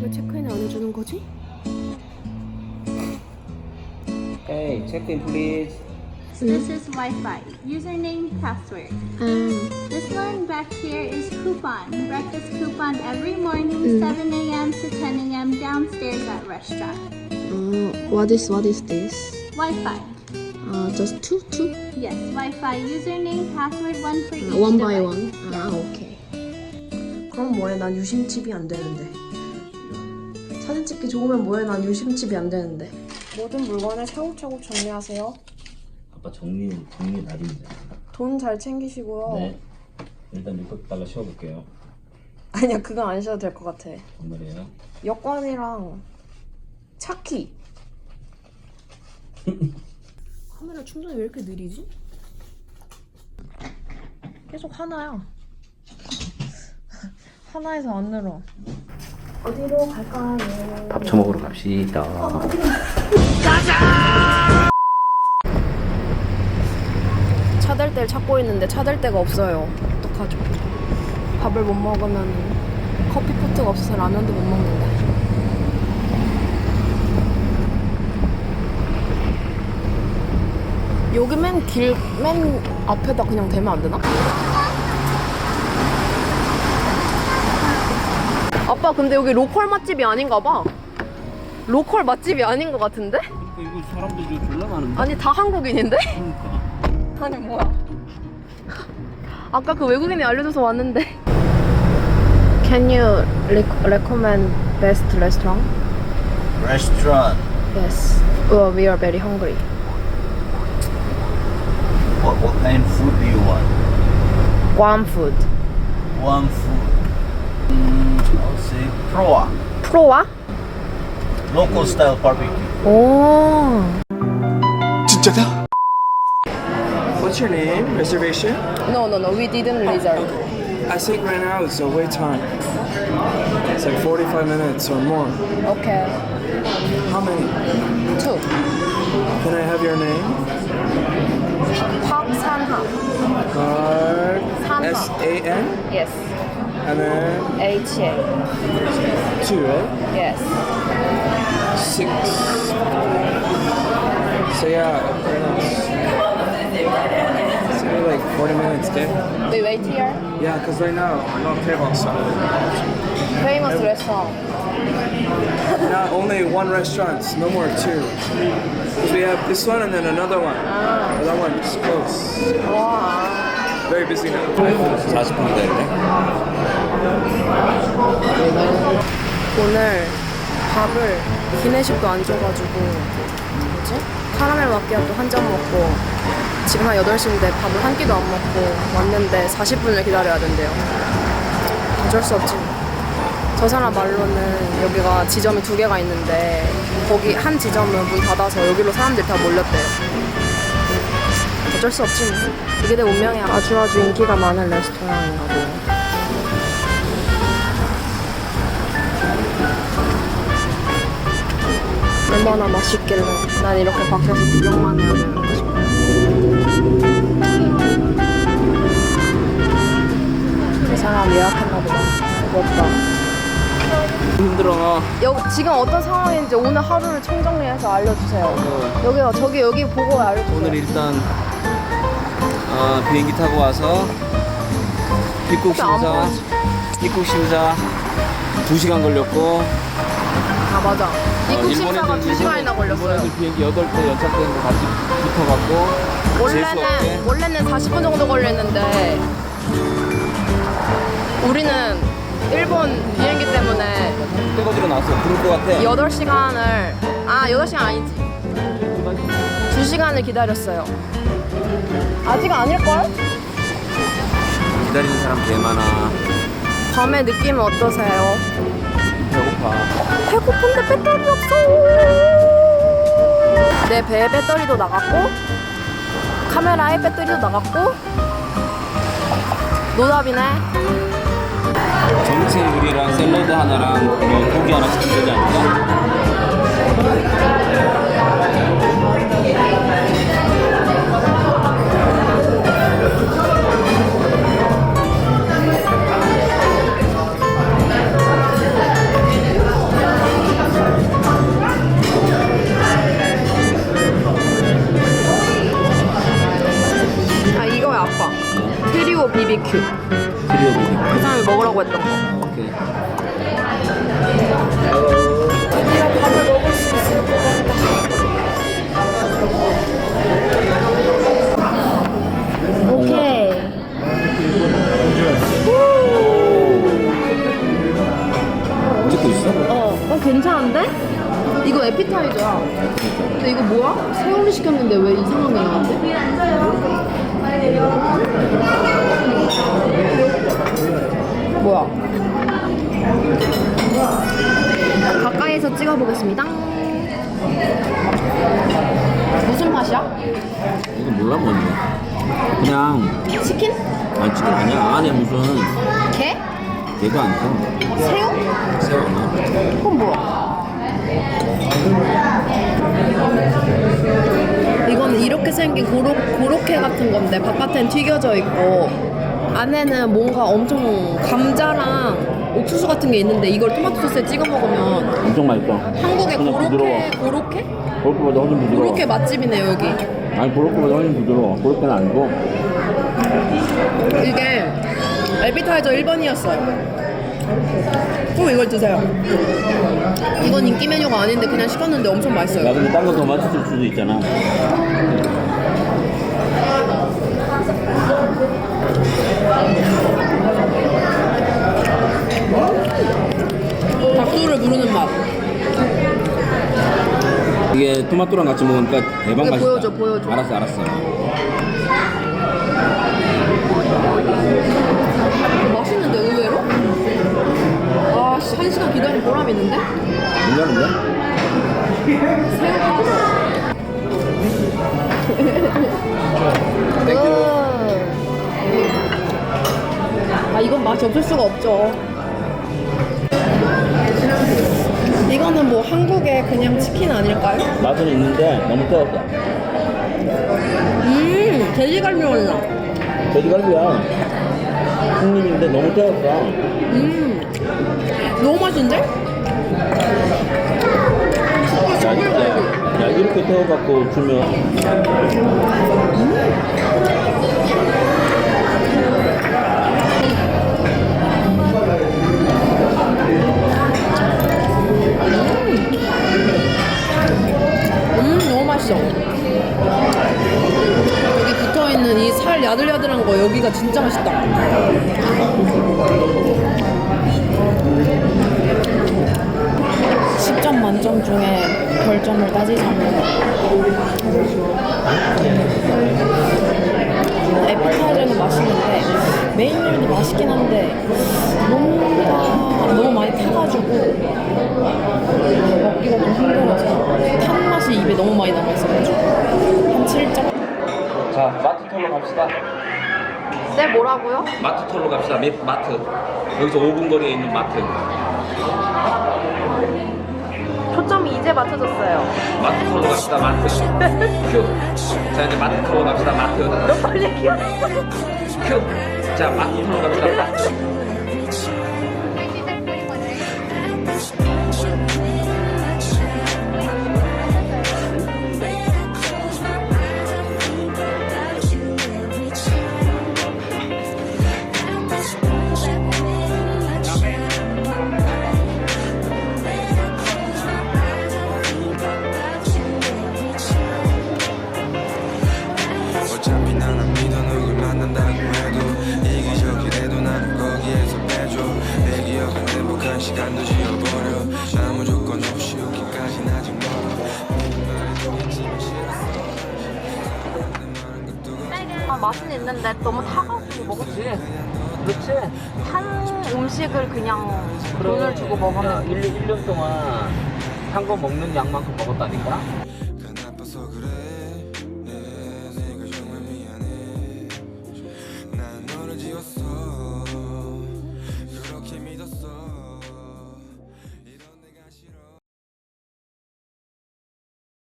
왜 체크인 안 해주는 거지? Okay, check in please. This is Wi-Fi. Username, password. 음, This one back here is coupon. Breakfast coupon every morning, 7 a.m. to 10 a.m. downstairs at restaurant. 어, what is what is this? Wi-Fi. 아, just two two? Yes, Wi-Fi. Username, password, one for each one by device. one. 아, 오케이. 그럼 뭐해? 난 유심칩이 안 되는데. 사진 찍기 좋으면 뭐해? 난 유심칩이 안 되는데. 모든 물건을 차곡차곡 정리하세요. 아빠 정리 정리 날입니다. 돈 잘 챙기시고요. 네. 일단 600달러 씌워볼게요. 아니야, 그건 안 쉬어도 될 것 같아. 정말이에요. 여권이랑 차키. 카메라 충전이 왜 이렇게 느리지? 계속 하나야. 하나에서 안 늘어. 어디로 갈까요? 밥 처먹으러 갑시다. 차댈 데를 찾고 있는데 차댈 데가 없어요. 어떡하죠? 밥을 못 먹으면 커피 포트가 없어서 라면도 못 먹는데. 여기 맨 길, 맨 앞에다 그냥 대면 안 되나? 아빠, 근데 여기 로컬 맛집이 아닌가 봐. 로컬 맛집이 아닌 것 같은데? 이거 사람들 좀 졸라 많은데? 아니, 다 한국인인데? 그러니까. 아니 뭐야? 아까 그 외국인이 알려줘서 왔는데. Can you rec- recommend best restaurant? Restaurant. Yes. Well, we are very hungry. What, what kind of food do you want? Guam food. One food. Mm, I'll say proa. 프로와? Local style barbecue. 오. What's your name? Reservation? No, no, no. We didn't reserve. I think right now it's a wait time. It's like 45 minutes or more. Okay. How many? Two. Can I have your name? Park Sanha. Card. Sanha. S A N. Yes. And then A. two, right? Eh? Yes. Six. So yeah, it's gonna be like 40 minutes, okay? We wait here. Yeah, because right now I'm not table, so Famous restaurant. not only one restaurant, no more two. 'Cause we have this one and then another one. Ah. 아. That one is close. 와. Very busy now. 40분 기다리네. 오늘 밥을 기내식도 안 줘가지고 뭐지? 카라멜 마키아또 한 잔 먹고 지금 한 8시인데 밥을 한 끼도 안 먹고 왔는데 40분을 기다려야 된대요 어쩔 수 없지 저 사람 말로는 여기가 지점이 두 개가 있는데 거기 한 지점은 문 닫아서 여기로 사람들이 다 몰렸대요 어쩔 수 없지 뭐. 이게 내 운명이야. 아주 아주 인기가 많은 레스토랑인가 보 얼마나 맛있길래 난 이렇게 밖에서 구경만 해야 되는 거지. 이 사람 예약했나 보다. 부럽다. 힘들어. 여, 지금 어떤 상황인지 오늘 하루를 총정리해서 알려주세요. 여기요 저기 여기 보고 알려주세요. 오늘 일단 어, 비행기 타고 와서 입국 심사. 입국 심사. 2시간 걸렸고. 아 맞아. 어, 입국 심사가 일본애들, 두 시간이나 일본- 걸렸어요. 일본애들 비행기 8대 연착되는 거 같이 붙어갖고 원래는 원래는 40분 정도 걸렸는데 우리는 일본 비행기 때문에 뜨거지로 나왔어 부를 것 같아. 8시간을 아 8시간 아니지. 2시간을 기다렸어요 아직 아닐걸? 기다리는 사람 개 많아 밤의 느낌은 어떠세요? 배고파 배고픈데 배터리 없어 내 배에 배터리도 나갔고 카메라에 배터리도 나갔고 노답이네 전체 요리랑 샐러드 하나랑 뭐 고기 하나 시키면 되지 않을까? 오케이. 찍고? 어, 어 괜찮은데? 이거 에피타이저야. 근데 이거 뭐야? 새우를 시켰는데 왜 이상한 게 나왔지? 뭐야? 가까이서 찍어보겠습니다. 무슨 맛이야? 이거 몰라 뭔지. 그냥 치킨? 아니 치킨 아니야. 안에 무슨 게? 개가 안 써. 새우? 새우 아니야. 그건 뭐야? 이거는 이렇게 생긴 고로, 고로케 같은 건데 바깥엔 튀겨져 있고 안에는 뭔가 엄청 감자랑 옥수수 같은 게 있는데 이걸 토마토 소스에 찍어 먹으면 엄청 맛있어. 한국의 그냥 부드러워. 고로케 고로케? 고로케보다 훨씬 부드러워. 고로케 맛집이네요 여기 아니 고로케보다 훨씬 부드러워. 고로케는 아니고. 이게 에피타이저 1번이었어요 꼭 이걸 드세요 이건 인기 메뉴가 아닌데 그냥 시켰는데 엄청 나 맛있어요 근데 딴 거 더 맛있을 수도 있잖아. 닭도를 부르는 맛 이게 토마토랑 같이 먹으니까 대박 이거 맛있다. 보여줘, 보여줘. 알았어, 알았어. 맛있는데 의외로? 아, 씨, 한 시간 기다린 보람 있는데? 괜찮은데? 새우가루. 아, 이건 맛이 없을 수가 없죠. 이거는 뭐 한국의 그냥 치킨 아닐까요? 맛은 있는데 너무 뜨겁다. 음, 젤리갈비 나. 돼지갈비야. 국민인데 너무 뜨겁다. 음, 너무 맛있는데? 야, 진짜. 야, 이렇게 태워갖고 주면. 음, 만점 중에 별점을 따지자면 에피타이저는 맛있는데 메인 요리도 맛있긴 한데 뭔가 너무 많이 타가지고 먹기가 좀 힘들어서 탄 맛이 입에 너무 많이 남아있어가지고 한 7점? 자, 마트 털러 갑시다. 네 뭐라고요? 마트 털러 갑시다. 매- 마트. 여기서 5분 거리에 있는 마트. 초점이 이제 맞춰졌어요 마트 털러 갑시다. 마트. 큐. 자, 이제 마트 털러 갑시다. 마트. 너 빨리 키웠어 큐. 자, 마트 털러 갑시다. 마트. 시간도 지워버려 아무 조건 없이 오기까진 아직 멀어 아 맛은 있는데 너무 타가지고 먹었지 그렇지. 탄 음식을 그냥 돈을 주고 먹으면 1, 1년 동안 한 거 먹는 양만큼 먹었다니까?